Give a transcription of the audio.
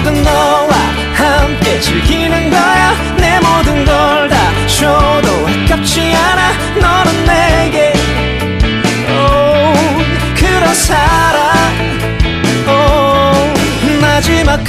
모든 너와 함께 즐기는 거야. 내 모든 걸 다 줘도 아깝지 않아. 너는 내게 오, 그런 사랑. 오, 마지막